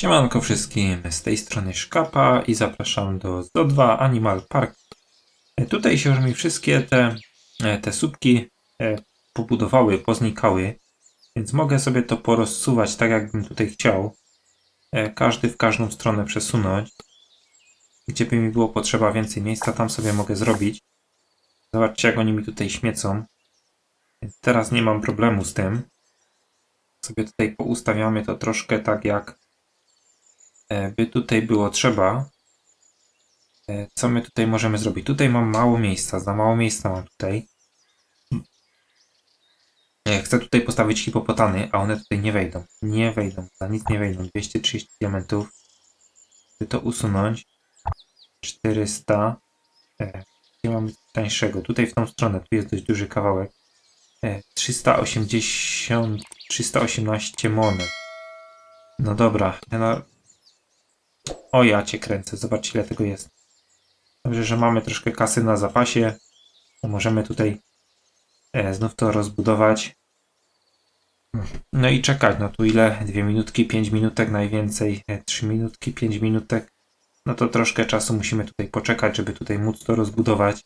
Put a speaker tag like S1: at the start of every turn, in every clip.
S1: Siemanko wszystkim, z tej strony Szkapa i zapraszam do ZO2 Animal Park. E, Tutaj się już mi wszystkie te, e, te słupki e, pobudowały, poznikały, więc mogę sobie to porozsuwać tak jakbym tutaj chciał. Każdy w każdą stronę przesunąć. Gdzie by mi było potrzeba więcej miejsca, tam sobie mogę zrobić. Zobaczcie jak oni mi tutaj śmiecą. Więc teraz nie mam problemu z tym. Sobie tutaj poustawiamy to troszkę tak jak by tutaj było trzeba. E, Co my tutaj możemy zrobić? Tutaj mam mało miejsca, za mało miejsca mam tutaj. E, Chcę tutaj postawić hipopotany, a one tutaj nie wejdą. Nie wejdą, za nic nie wejdą. 230 diamentów. By to usunąć. 400. E, Gdzie mamy tańszego? Tutaj w tą stronę, tu jest dość duży kawałek. E, 380, 318 monet. No dobra, ja na, o, ja cię kręcę, zobacz ile tego jest. Dobrze, że mamy troszkę kasy na zapasie. Możemy tutaj e, znów to rozbudować. No i czekać, no tu ile? Dwie minutki, pięć minutek najwięcej, e, trzy minutki, pięć minutek. No to troszkę czasu musimy tutaj poczekać, żeby tutaj móc to rozbudować.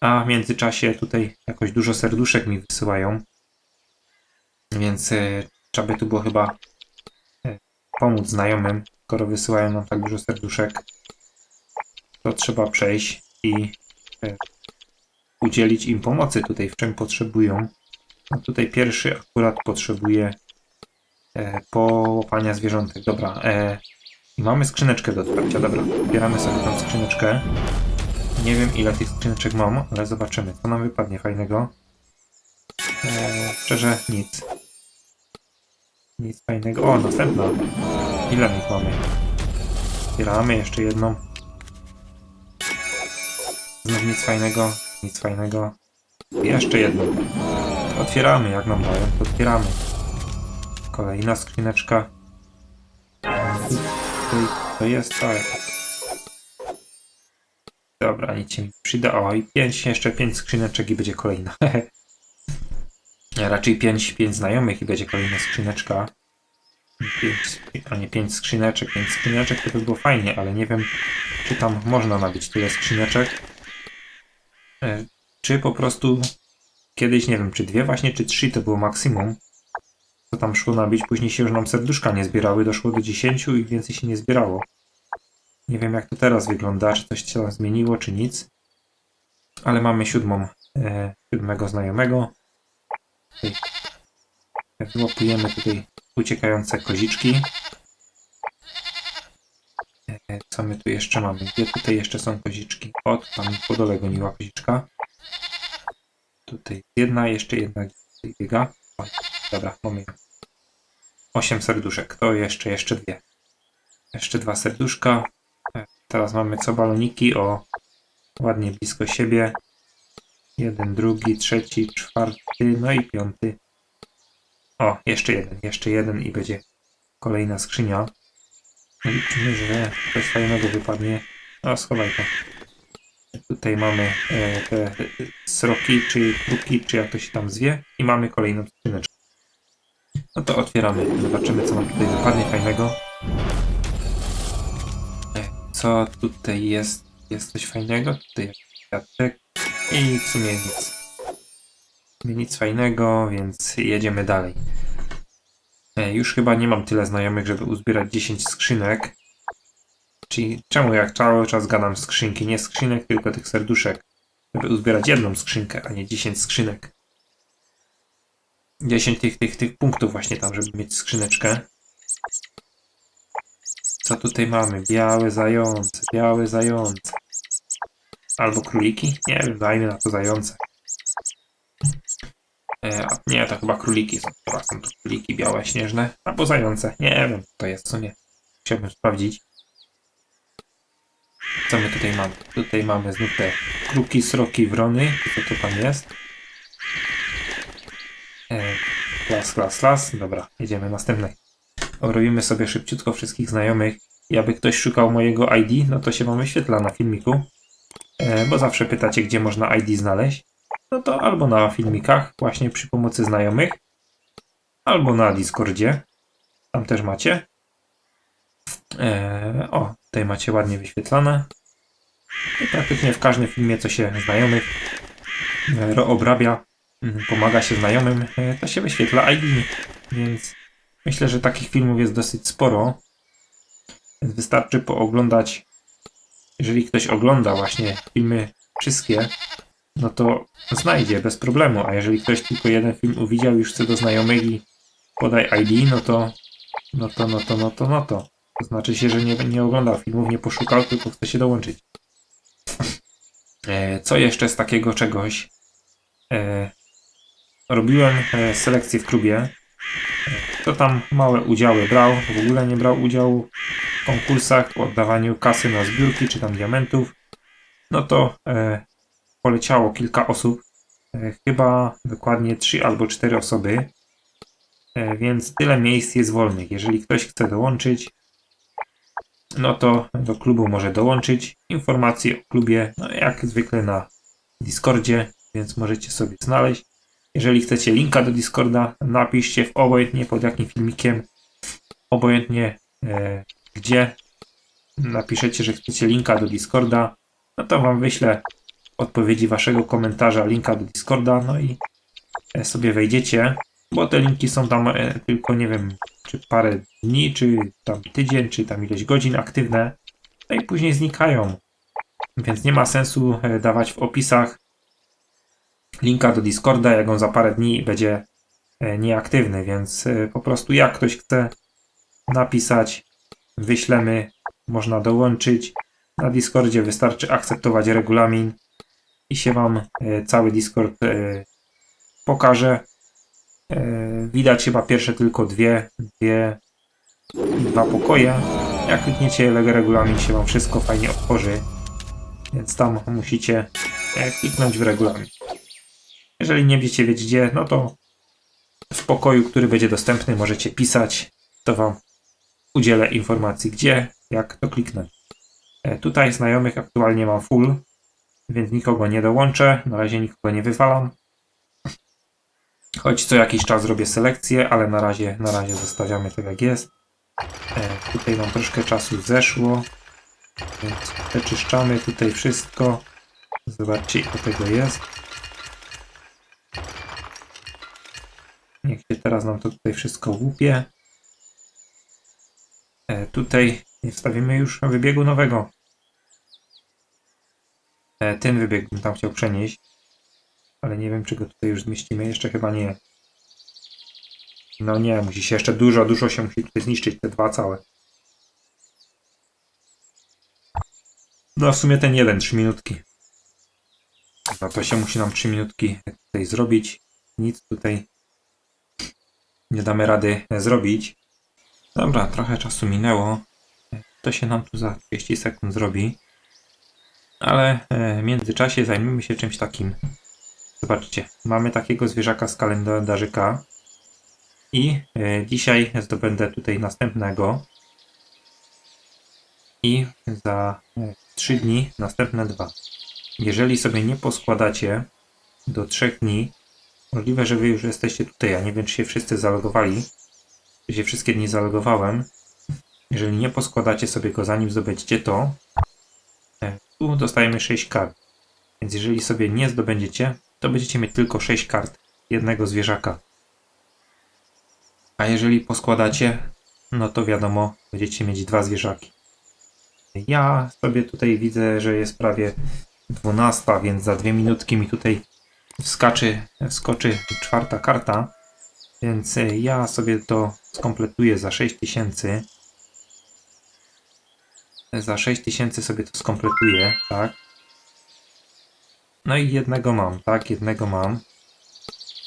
S1: A w międzyczasie tutaj jakoś dużo serduszek mi wysyłają. Więc e, trzeba by tu było chyba e, pomóc znajomym, skoro wysyłają nam tak dużo serduszek, to trzeba przejść i e, udzielić im pomocy tutaj, w czym potrzebują. No tutaj pierwszy akurat potrzebuje e, połapania zwierzątek. Dobra, e, i mamy skrzyneczkę do otwarcia. Dobra, otwieramy sobie tą skrzyneczkę. Nie wiem ile tych skrzyneczek mam, ale zobaczymy, co nam wypadnie fajnego. E, szczerze, nic. Nic fajnego. O, następna. Ile ich mamy? Otwieramy jeszcze jedną. Znów nic fajnego, nic fajnego. Jeszcze jedną. Otwieramy, jak nam dają, otwieramy. Kolejna skrzyneczka. To jest tak. Dobra, nic się nie przyda. O, i pięć, jeszcze pięć skrzyneczek i będzie kolejna. Raczej pięć, pięć znajomych i będzie kolejna skrzyneczka. A nie pięć skrzyneczek. Pięć skrzyneczek to by było fajnie, ale nie wiem, czy tam można nabić tyle skrzyneczek. E, Czy po prostu kiedyś, nie wiem, czy dwie właśnie, czy trzy to było maksimum. Co tam szło nabić, później się już nam serduszka nie zbierały, doszło do 10 i więcej się nie zbierało. Nie wiem jak to teraz wygląda, czy coś się zmieniło, czy nic. Ale mamy siódmą, e, siódmego znajomego. Wyłapujemy tutaj uciekające koziczki. E, Co my tu jeszcze mamy? Gdzie tutaj jeszcze są koziczki? O, tam po dole goniła koziczka. Tutaj jedna, jeszcze jedna tutaj biega. O, dobra, mamy. Osiem serduszek. To jeszcze, jeszcze dwie. Jeszcze dwa serduszka. E, Teraz mamy co baloniki o ładnie blisko siebie. Jeden, drugi, trzeci, czwarty, no i piąty. O, jeszcze jeden, jeszcze jeden i będzie kolejna skrzynia. Liczymy, że coś fajnego wypadnie. O, schowaj to. Tutaj mamy e, te e, sroki, czy kruki, czy jak to się tam zwie. I mamy kolejną skrzyneczkę. No to otwieramy. Zobaczymy, co nam tutaj wypadnie fajnego. E, Co tutaj jest? Jest coś fajnego? Tutaj jest kwiatek. I w sumie nic. Nic fajnego, więc jedziemy dalej. E, Już chyba nie mam tyle znajomych, żeby uzbierać 10 skrzynek. Czyli czemu jak cały czas gadam skrzynki? Nie skrzynek, tylko tych serduszek. Żeby uzbierać jedną skrzynkę, a nie 10 skrzynek. 10 tych, tych, tych punktów właśnie tam, żeby mieć skrzyneczkę. Co tutaj mamy? Białe zające, białe zające. Albo króliki? Nie dajmy na to zające. E, nie, to chyba króliki są. Chyba są to króliki białe, śnieżne. Albo zające. Nie wiem, co to jest w sumie. Chciałbym sprawdzić. Co my tutaj mamy? Tutaj mamy znów te kruki, sroki, wrony. Co to tam jest? E, klas, klas, klas. Dobra, jedziemy następnej. Obrobimy sobie szybciutko wszystkich znajomych. I aby ktoś szukał mojego ID, no to się wam wyświetla na filmiku. E, bo zawsze pytacie, gdzie można ID znaleźć. No to albo na filmikach, właśnie przy pomocy znajomych, albo na Discordzie. Tam też macie. E, o, tutaj macie ładnie wyświetlane. I praktycznie w każdym filmie, co się znajomych e, obrabia, pomaga się znajomym, to się wyświetla ID. Więc myślę, że takich filmów jest dosyć sporo. Więc wystarczy pooglądać, jeżeli ktoś ogląda właśnie filmy wszystkie, no to znajdzie bez problemu. A jeżeli ktoś tylko jeden film uwidział, już chce do znajomych i podaj ID, no to, no to, no to, no to, no to. To znaczy się, że nie, nie oglądał filmów, nie poszukał, tylko chce się dołączyć. E, Co jeszcze z takiego czegoś? E, Robiłem e, selekcję w klubie. Kto tam małe udziały brał, w ogóle nie brał udziału w konkursach, w oddawaniu kasy na zbiórki czy tam diamentów, no to e, poleciało kilka osób. E, chyba dokładnie 3 albo 4 osoby. E, więc tyle miejsc jest wolnych. Jeżeli ktoś chce dołączyć, no to do klubu może dołączyć. Informacje o klubie, no jak zwykle na Discordzie, więc możecie sobie znaleźć. Jeżeli chcecie linka do Discorda, napiszcie w obojętnie pod jakim filmikiem, obojętnie e, gdzie. Napiszecie, że chcecie linka do Discorda, no to wam wyślę odpowiedzi waszego komentarza linka do Discorda, no i e, sobie wejdziecie, bo te linki są tam e, tylko nie wiem, czy parę dni, czy tam tydzień, czy tam ileś godzin aktywne, no i później znikają. Więc nie ma sensu e, dawać w opisach linka do Discorda, jak on za parę dni będzie e, nieaktywny, więc e, po prostu jak ktoś chce napisać, wyślemy, można dołączyć. Na Discordzie wystarczy akceptować regulamin i się Wam e, cały Discord pokaże. Widać chyba pierwsze tylko dwie, dwie, dwa pokoje. Jak klikniecie regulamin się Wam wszystko fajnie otworzy, więc tam musicie kliknąć w regulamin. Jeżeli nie będziecie wiedzieć gdzie, no to w pokoju, który będzie dostępny, możecie pisać. To Wam udzielę informacji gdzie, jak to kliknąć. E, Tutaj znajomych aktualnie mam full, więc nikogo nie dołączę. Na razie nikogo nie wywalam. Choć co jakiś czas robię selekcję, ale na razie, na razie zostawiamy to jak jest. E, tutaj nam troszkę czasu zeszło, więc wyczyszczamy tutaj wszystko. Zobaczcie, ile tego jest. Niech się teraz nam to tutaj wszystko łupie. E, tutaj nie wstawimy już wybiegu nowego. E, ten wybieg bym tam chciał przenieść. Ale nie wiem, czy go tutaj już zmieścimy. Jeszcze chyba nie. No nie, musi się jeszcze dużo, dużo się musi tutaj zniszczyć, te dwa całe. No w sumie ten jeden, 3 minutki. No to się musi nam 3 minutki tutaj zrobić. Nic tutaj nie damy rady zrobić. Dobra, trochę czasu minęło. To się nam tu za 30 sekund zrobi. Ale e, w międzyczasie zajmiemy się czymś takim. Zobaczcie, mamy takiego zwierzaka z kalendarzyka. I e, dzisiaj zdobędę tutaj następnego. I za e, 3 dni następne dwa. Jeżeli sobie nie poskładacie do 3 dni, możliwe, że wy już jesteście tutaj. Ja nie wiem, czy się wszyscy zalogowali. Czy się wszystkie dni zalogowałem. Jeżeli nie poskładacie sobie go zanim zdobędziecie to, e, tu dostajemy 6 kart. Więc jeżeli sobie nie zdobędziecie, to będziecie mieć tylko 6 kart jednego zwierzaka. A jeżeli poskładacie, no to wiadomo, będziecie mieć dwa zwierzaki. Ja sobie tutaj widzę, że jest prawie 12, więc za dwie minutki mi tutaj wskaczy, wskoczy czwarta karta. Więc e, ja sobie to skompletuję za 6000. Za 6000 sobie to skompletuję, tak. No i jednego mam, tak, jednego mam.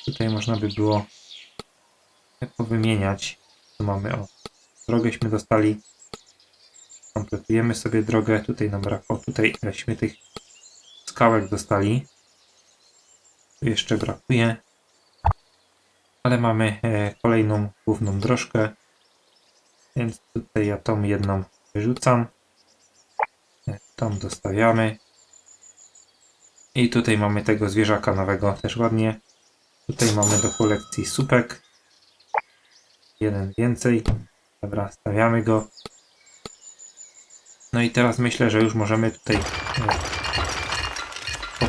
S1: Tutaj można by było powymieniać. Tu mamy, o, drogęśmy dostali. Kompletujemy sobie drogę. Tutaj nam brakło, tutaj ileśmy tych skałek dostali. Tu jeszcze brakuje. Ale mamy e, kolejną główną drożkę. Więc tutaj ja tą jedną wyrzucam. E, Tą dostawiamy. I tutaj mamy tego zwierzaka nowego też ładnie. Tutaj mamy do kolekcji supek. Jeden więcej. Dobra, stawiamy go. No i teraz myślę, że już możemy tutaj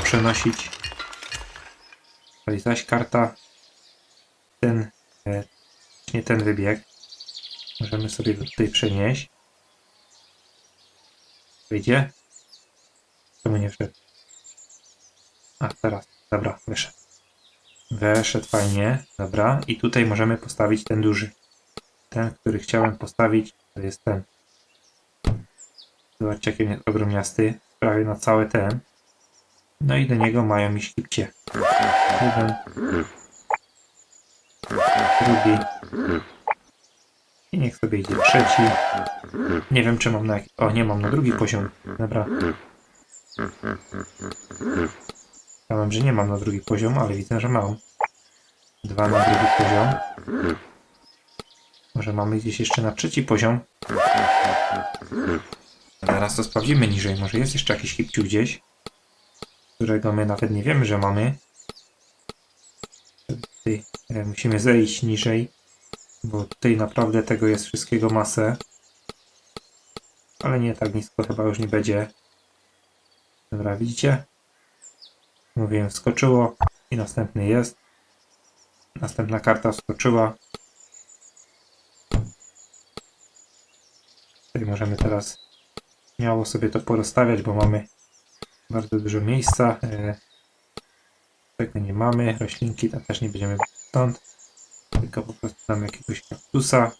S1: poprzenosić. Tutaj zaś karta. Ten, e, nie ten wybieg. Możemy sobie go tutaj przenieść. Wyjdzie? Czemu nie wszedł? A, teraz. Dobra, wyszedł. Weszedł fajnie. Dobra. I tutaj możemy postawić ten duży. Ten, który chciałem postawić, to jest ten. Zobaczcie, jaki ogromniasty. Prawie na cały ten. No i do niego mają iść kipcie. Jeden. Drugi. I niech sobie idzie trzeci. Nie wiem, czy mam na. O, nie mam na drugi poziom. Dobra. Ja mam, że nie mam na drugi poziom, ale widzę, że mam. Dwa na drugi poziom. Może mamy gdzieś jeszcze na trzeci poziom. Zaraz to sprawdzimy niżej. Może jest jeszcze jakiś hipciu gdzieś, którego my nawet nie wiemy, że mamy. Tutaj e, musimy zejść niżej, bo tutaj naprawdę tego jest wszystkiego masę. Ale nie tak nisko chyba już nie będzie. Dobra, widzicie? Mówiłem, wskoczyło i następny jest. Następna karta wskoczyła. Tutaj możemy teraz śmiało sobie to porozstawiać, bo mamy bardzo dużo miejsca. E, Tego nie mamy. Roślinki tam też nie będziemy stąd. Tylko po prostu damy jakiegoś kaktusa.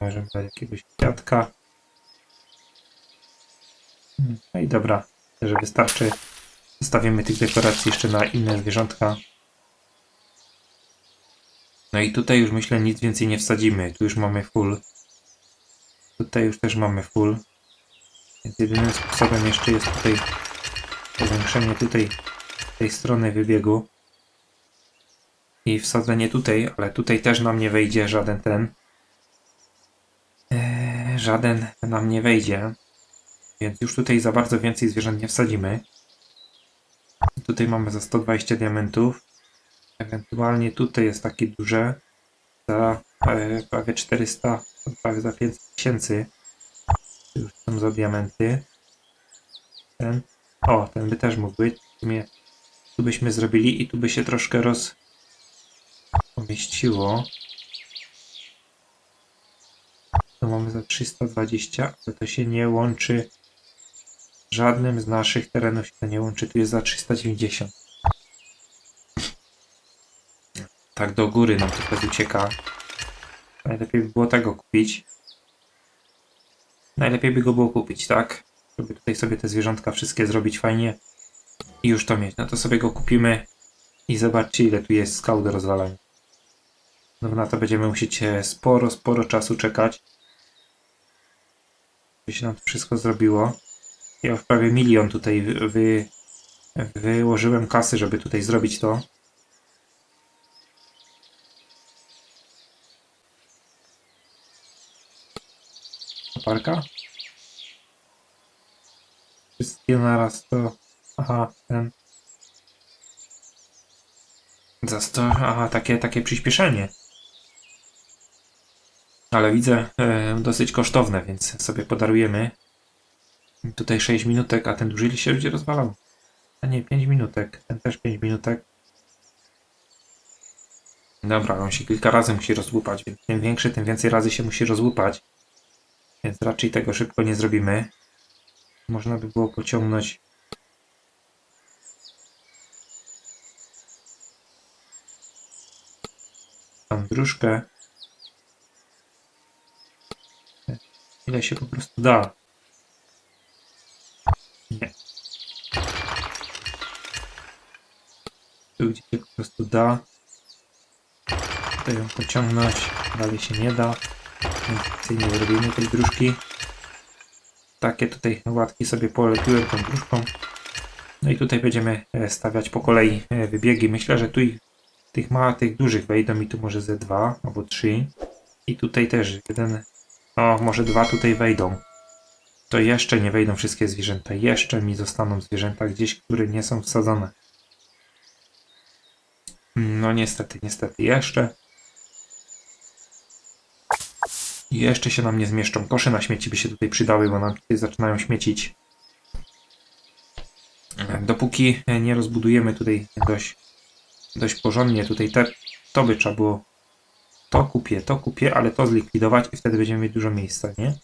S1: Możemy dać jakiegoś kwiatka. Mm, No i dobra, że wystarczy. Zostawimy tych dekoracji jeszcze na inne zwierzątka. No i tutaj już myślę nic więcej nie wsadzimy. Tu już mamy full. Tutaj już też mamy full. Więc jedynym sposobem jeszcze jest tutaj powiększenie tutaj tej strony wybiegu i wsadzenie tutaj, ale tutaj też nam nie wejdzie żaden ten. Eee, żaden nam nie wejdzie. Więc już tutaj za bardzo więcej zwierząt nie wsadzimy. Tutaj mamy za 120 diamentów. Ewentualnie tutaj jest takie duże. Za e, prawie 400, prawie za 500 tysięcy. Już są za diamenty. Ten. O, ten by też mógł być. W sumie tu byśmy zrobili i tu by się troszkę roz pomieściło. To mamy za 320, ale to się nie łączy żadnym z naszych terenów się to nie łączy. Tu jest za 390. Tak do góry nam teraz ucieka. Najlepiej by było tego kupić. Najlepiej by go było kupić, tak? Żeby tutaj sobie te zwierzątka wszystkie zrobić fajnie i już to mieć. No to sobie go kupimy i zobaczcie ile tu jest skał do rozwalania. No na to będziemy musieć e, sporo, sporo czasu czekać. By się nam to wszystko zrobiło. Ja już prawie milion tutaj wy, wy, wyłożyłem kasy, żeby tutaj zrobić to. Parka? Wszystkie naraz to... Aha, ten... Za 100... Aha, takie, takie przyspieszenie. Ale widzę e, dosyć kosztowne, więc sobie podarujemy. Tutaj 6 minutek, a ten duży się będzie rozwalał. A nie, 5 minutek. Ten też 5 minutek. Dobra, on się kilka razy musi rozłupać, więc im większy, tym więcej razy się musi rozłupać. Więc raczej tego szybko nie zrobimy. Można by było pociągnąć tam dróżkę. Ile się po prostu da. Nie. Tu gdzie się po prostu da. Tutaj ją pociągnąć. Dalej się nie da. Więc więcej nie zrobimy tej dróżki. Takie tutaj łatki sobie polepiłem tą dróżką. No i tutaj będziemy e, stawiać po kolei e, wybiegi. Myślę, że tu tych małych, tych dużych wejdą mi tu może ze dwa albo trzy. I tutaj też jeden, o może dwa tutaj wejdą. To jeszcze nie wejdą wszystkie zwierzęta. Jeszcze mi zostaną zwierzęta gdzieś, które nie są wsadzone. No niestety, niestety jeszcze. I jeszcze się nam nie zmieszczą. Kosze na śmieci by się tutaj przydały, bo nam tutaj zaczynają śmiecić. E, Dopóki nie rozbudujemy tutaj dość, dość porządnie, tutaj te, to by trzeba było to kupię, to kupię, ale to zlikwidować i wtedy będziemy mieć dużo miejsca, nie?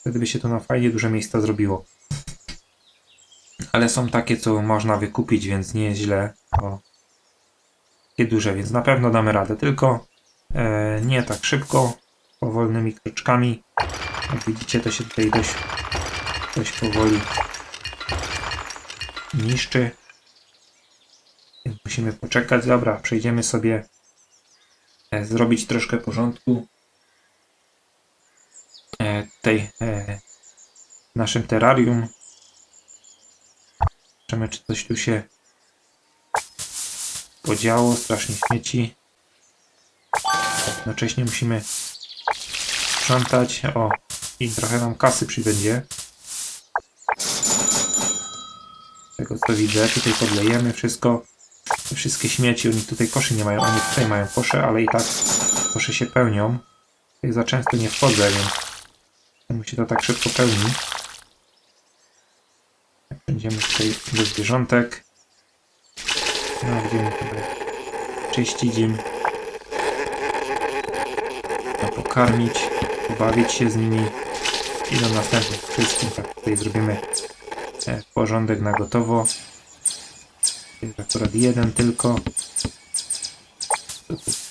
S1: Wtedy by się to na fajnie dużo miejsca zrobiło. Ale są takie, co można wykupić, więc nie jest źle. O, takie duże, więc na pewno damy radę. Tylko e, nie tak szybko, powolnymi kroczkami. Jak widzicie, to się tutaj dość, dość powoli niszczy. Więc musimy poczekać. Dobra, przejdziemy sobie e, zrobić troszkę porządku. E, tutaj e, w naszym terrarium. Zobaczymy, czy coś tu się podziało. Strasznie śmieci. Jednocześnie musimy sprzątać. O, i trochę nam kasy przybędzie. Z tego co widzę, tutaj podlejemy wszystko. Wszystkie śmieci, oni tutaj koszy nie mają, oni tutaj mają kosze, ale i tak kosze się pełnią. Tutaj za często nie wchodzę, więc czemu się to tak szybko pełni. Jak Będziemy tutaj do zwierzątek. No, będziemy tutaj czyścić im. Pokarmić, pobawić się z nimi i do następnych wszystkim. Tak, tutaj zrobimy e, porządek na gotowo. Jest akurat jeden tylko.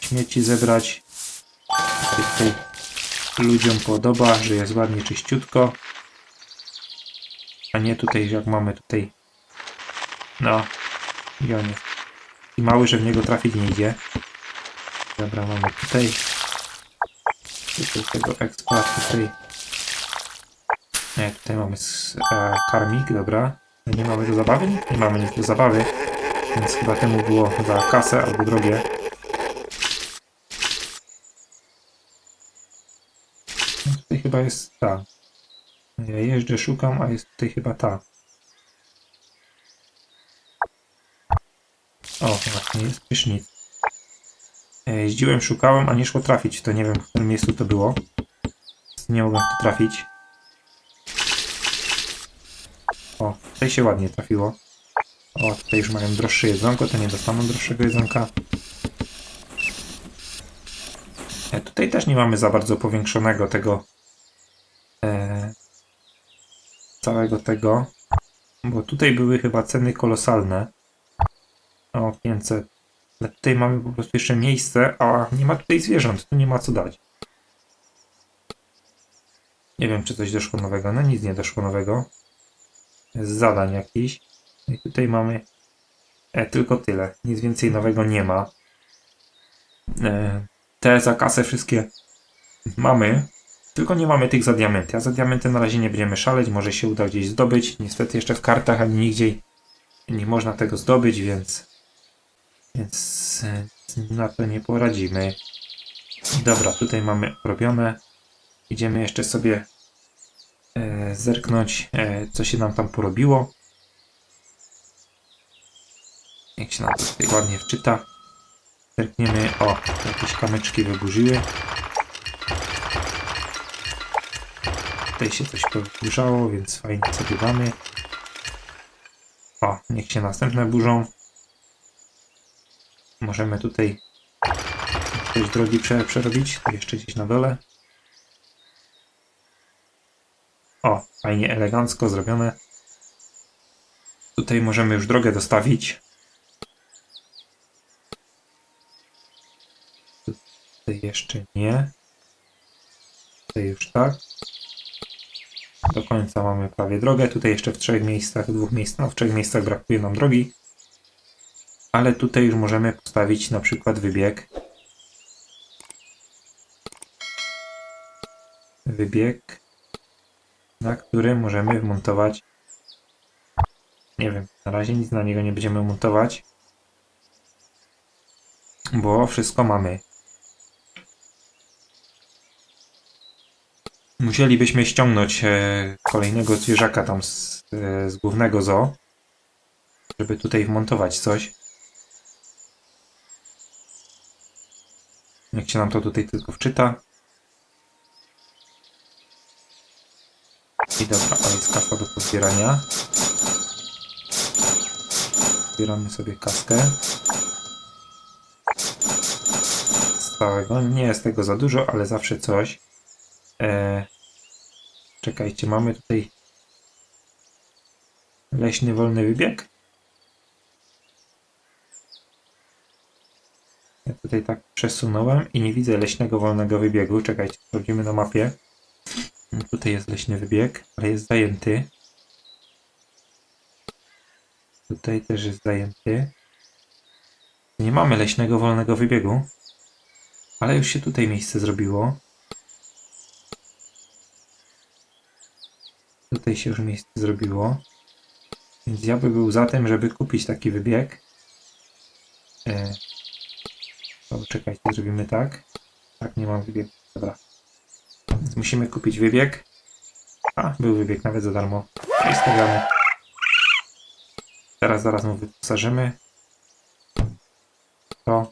S1: Śmieci zebrać. Tutaj ludziom podoba, że jest ładnie czyściutko. A nie tutaj, jak mamy tutaj. No. I on. I mały, że w niego trafić nie idzie. Dobra, mamy tutaj. Tutaj tego expa, tutaj. Nie, tutaj mamy e, karmik, dobra. Nie mamy do zabawy? Nie mamy nic do zabawy. Więc chyba temu było za kasę albo drogie. No tutaj chyba jest ta. Ja jeżdżę, szukam, a jest tutaj chyba ta. O, właśnie, jest prysznic. E, Jeździłem, szukałem, a nie szło trafić. To nie wiem, w którym miejscu to było. Nie mogłem w to trafić. O, tutaj się ładnie trafiło. O, tutaj już mają droższe jedzonko, to nie dostaną droższego jedzonka. E, tutaj też nie mamy za bardzo powiększonego tego e, całego tego, bo tutaj były chyba ceny kolosalne. O, 500. Tutaj mamy po prostu jeszcze miejsce, a nie ma tutaj zwierząt, tu nie ma co dać. Nie wiem, czy coś doszło nowego. No nic nie doszło nowego. Z zadań jakichś. No I tutaj mamy e, tylko tyle. Nic więcej nowego nie ma. E, te za kasę wszystkie mamy. Tylko nie mamy tych za diamenty. A za diamenty na razie nie będziemy szaleć. Może się uda gdzieś zdobyć. Niestety jeszcze w kartach ani nigdzie nie można tego zdobyć, więc więc e, na to nie poradzimy. Dobra, tutaj mamy robione. Idziemy jeszcze sobie e, zerknąć, e, co się nam tam porobiło. Jak się nam to tutaj ładnie wczyta. Zerkniemy, o, jakieś kamyczki wyburzyły. Tutaj się coś poburzało, więc fajnie sobie damy. O, niech się następne burzą. Możemy tutaj coś drogi prze, przerobić. Jeszcze gdzieś na dole. O, fajnie, elegancko zrobione. Tutaj możemy już drogę dostawić. Tutaj jeszcze nie. Tutaj już tak. Do końca mamy prawie drogę. Tutaj jeszcze w trzech miejscach, w dwóch miejscach, no w trzech miejscach brakuje nam drogi. Ale tutaj już możemy postawić na przykład wybieg. Wybieg, na którym możemy wmontować. Nie wiem, na razie nic na niego nie będziemy montować. Bo wszystko mamy. Musielibyśmy ściągnąć e, kolejnego zwierzaka tam z, e, z głównego zoo, żeby tutaj wmontować coś. Niech się nam to tutaj tylko wczyta. I dobra, a jest kasa do pozbierania. Zbieramy sobie kaskę. Stałego. Nie jest tego za dużo, ale zawsze coś. Eee, czekajcie, mamy tutaj leśny wolny wybieg. Ja tutaj tak przesunąłem i nie widzę leśnego wolnego wybiegu. Czekajcie, sprawdzimy na mapie. Tutaj jest leśny wybieg, ale jest zajęty. Tutaj też jest zajęty. Nie mamy leśnego wolnego wybiegu, ale już się tutaj miejsce zrobiło. Tutaj się już miejsce zrobiło. Więc ja by był za tym, żeby kupić taki wybieg. E, o, czekajcie, zrobimy tak. Tak, nie mam wybiegu. Dobra. Więc musimy kupić wybieg. A, był wybieg nawet za darmo. No I stawiamy. Teraz zaraz mu wyposażymy. To.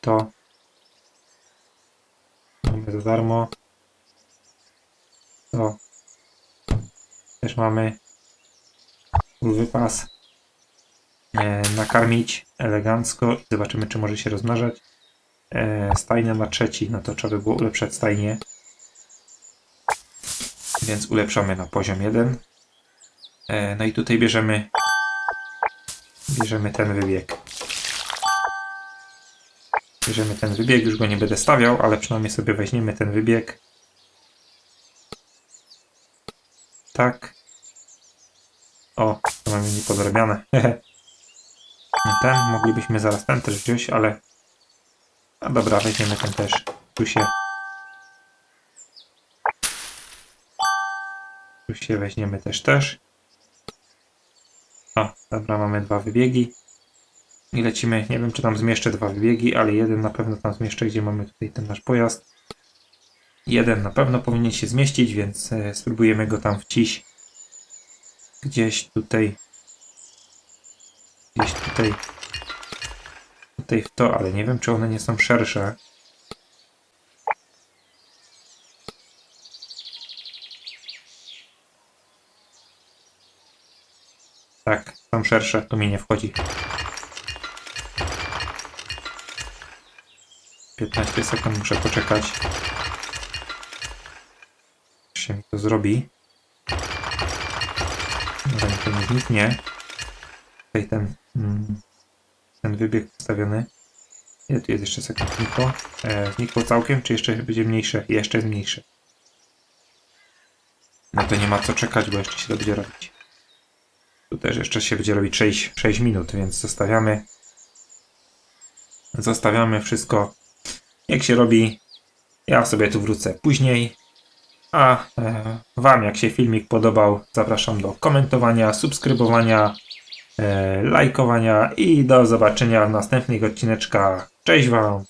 S1: To. Mamy za darmo. To. Też mamy. Full wypas. E, nakarmić elegancko. Zobaczymy, czy może się rozmnażać. E, stajnia na trzeci, no to trzeba by było ulepszać stajnię. Więc ulepszamy na poziom 1. E, no i tutaj bierzemy bierzemy ten wybieg. Bierzemy ten wybieg, już go nie będę stawiał, ale przynajmniej sobie weźmiemy ten wybieg. Tak. O, to mamy niepodrobiane. ten, moglibyśmy zaraz ten też wziąć, ale no dobra, weźmiemy ten też. Tu się. Tu się weźmiemy też też. O, dobra, mamy dwa wybiegi. I lecimy, nie wiem czy tam zmieszczę dwa wybiegi, ale jeden na pewno tam zmieszczę, gdzie mamy tutaj ten nasz pojazd. Jeden na pewno powinien się zmieścić, więc e, spróbujemy go tam wciś. Gdzieś tutaj. Gdzieś tutaj tutaj w to, ale nie wiem, czy one nie są szersze. Tak, są szersze, to mi nie wchodzi. 15 sekund muszę poczekać. Aż się mi to zrobi. Mi to nie zniknie. Tutaj ten... Mm, ten wybieg postawiony. Ile tu jest jeszcze sekund? E, znikło całkiem, czy jeszcze będzie mniejsze? Jeszcze jest mniejsze. No to nie ma co czekać, bo jeszcze się to będzie robić. Tu też jeszcze się będzie robić 6, 6 minut, więc zostawiamy. Zostawiamy wszystko jak się robi. Ja sobie tu wrócę później. A e, Wam, jak się filmik podobał, zapraszam do komentowania, subskrybowania, lajkowania i do zobaczenia w następnych odcineczkach. Cześć Wam!